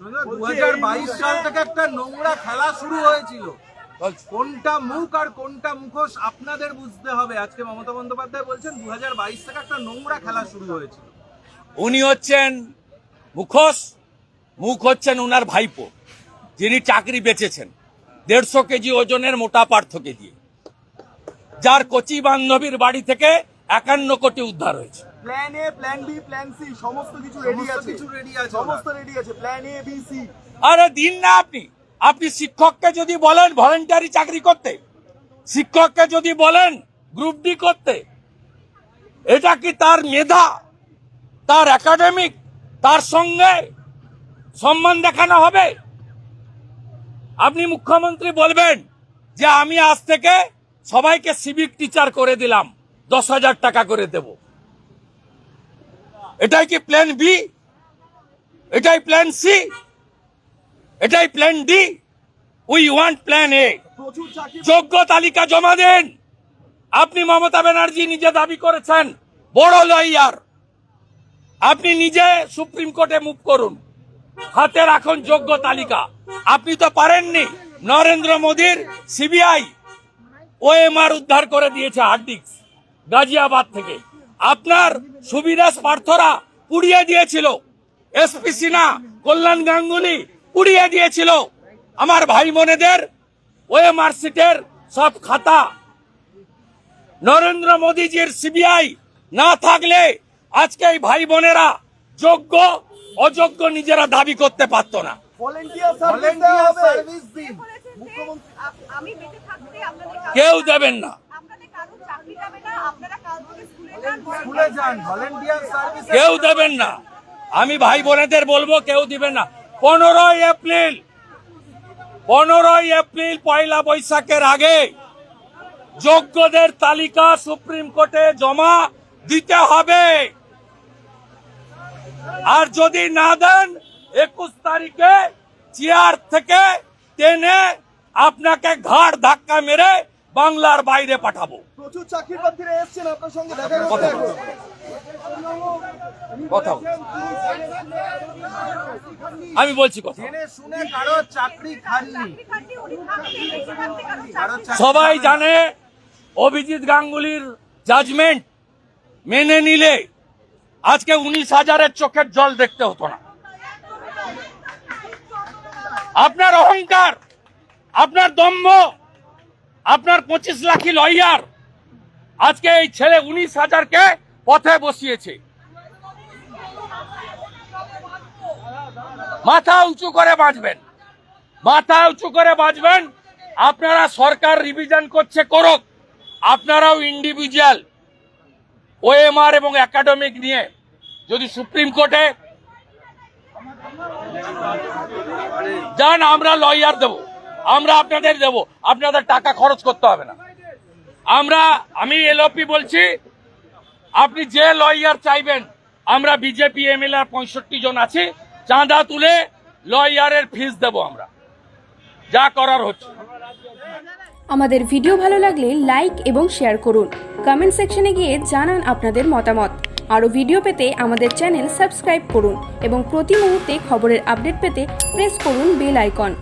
দু হাজার বাইশ সাল থেকে একটা নোংরা খেলা শুরু হয়েছিল। কোনটা মুখ আর কোনটা মুখোশ আপনাদের বুঝতে হবে। আজকে মমতা বন্দ্যোপাধ্যায় বলছেন দু হাজার বাইশ থেকে একটা নোংরা খেলা শুরু হয়েছিল। উনি হচ্ছেন মুখোশ মুখ হচ্ছেন উনার ভাইপো যিনি চাকরি বেচেছেন দেড়শো কেজি ওজনের মোটা পার্থকে দিয়ে। যার কচি বান্ধবীর বাড়ি থেকে একান্ন কোটি উদ্ধার হয়েছে। Plan A plan B plan C সমস্ত কিছু রেডি সমস্ত আছে। কিছু ready আছে সমস্ত রেডি আছে। প্ল্যান এ বি সি আরে দিন না আপনি। আপনি শিক্ষককে যদি বলেন ভলেন্টারি চাকরি করতে শিক্ষককে যদি বলেন গ্রুপ ডি করতে এটা কি তার মেধা তার একাডেমিক তার সঙ্গে সম্মান দেখানো হবে? আপনি মুখ্যমন্ত্রী বলবেন যে আমি আজ থেকে সবাইকে সিভিক টিচার করে দিলাম দশ হাজার টাকা করে দেব। এটাই কি প্ল্যান বি এটাই প্ল্যান সি এটাই plan D we want plan A যোগ্য তালিকা জমা দেন। আপনি মমতা ব্যানার্জি নিজে দাবি করেছেন, বড় লয়ার আপনি নিজে সুপ্রিম কোর্টে মুভ করুন। হাতে রাখুন যোগ্য তালিকা। আপনি তো পারেননি। নরেন্দ্র মোদীর সিবিআই ওএমআর উদ্ধার করে দিয়েছে হার্ড ডিস্ক গাজিয়াবাদ থেকে। আপনার সুবিধাস পার্থরা পুড়িয়ে দিয়েছিল। এসপি সিনহা কল্যাণ গাঙ্গুলি পুড়িয়ে দিয়েছিল। আমার ভাই বোনেদের ওএমআর সিটের সব খাতা। নরেন্দ্র মোদীজির সিবিআই না থাকলে আজকে এই ভাই বোনেরা যোগ্য অযোগ্য নিজেরা দাবি করতে পারতো না। কেউ দেবেন দেওয়া কেউ দেবেন না। আমি ভাই বোনেদের বলব, কেউ দিবেন না। পনেরোই এপ্রিল পনেরোই এপ্রিল পয়লা বৈশাখের আগে যোগ্যদের তালিকা সুপ্রিম কোর্টে জমা দিতে হবে। আর যদি না দেন, একুশ তারিখে চেয়ার থেকে টেনে আপনাকে ঘাড় ধাক্কা মেরে বাংলার বাইরে পাঠাবো। প্রচুর চাকরি প্রার্থীরা এসেছেন আপনার সঙ্গে দেখা কথা কথা আমি বলছি কথা সবাই জানে অভিজিৎ গাঙ্গুলির জাজমেন্ট মেনে নিলে আজকে উনিশ হাজারের চোখের জল দেখতে হতো না। আপনার অহংকার আপনার দম্ভ আপনার পঁচিশ লাখি লয়ার আজকে এই ছেলে উনিশ হাজারকে পথে বসিয়েছে। মাথা উঁচু করে বাঁচবেন মাথা উঁচু করে বাঁচবেন আপনারা সরকার রিভিশন করছে করুক। আপনারাও ইন্ডিভিজুয়াল ওএমআর এবং একাডেমিক নিয়ে যদি সুপ্রিম কোর্টে যান, আমরা লয়ার দেব। আমরা আপনাদের দেব। আপনাদের টাকা খরচ করতে হবে না। আমরা, আমি এলওপি বলছি, আপনি যে লয়ার চাইবেন, আমরা বিজেপি এমএলএ পঁয়ষট্টি জন আছি, চাঁদা তুলে লয়ারের ফিস দেব আমরা। যা করার হচ্ছে। আমাদের ভিডিও ভালো লাগলে লাইক এবং শেয়ার করুন। কমেন্ট সেকশনে গিয়ে জানান আপনাদের মতামত। আরও ভিডিও পেতে আমাদের চ্যানেল সাবস্ক্রাইব করুন এবং প্রতি মুহূর্তে খবরের আপডেট পেতে প্রেস করুন বেল আইকন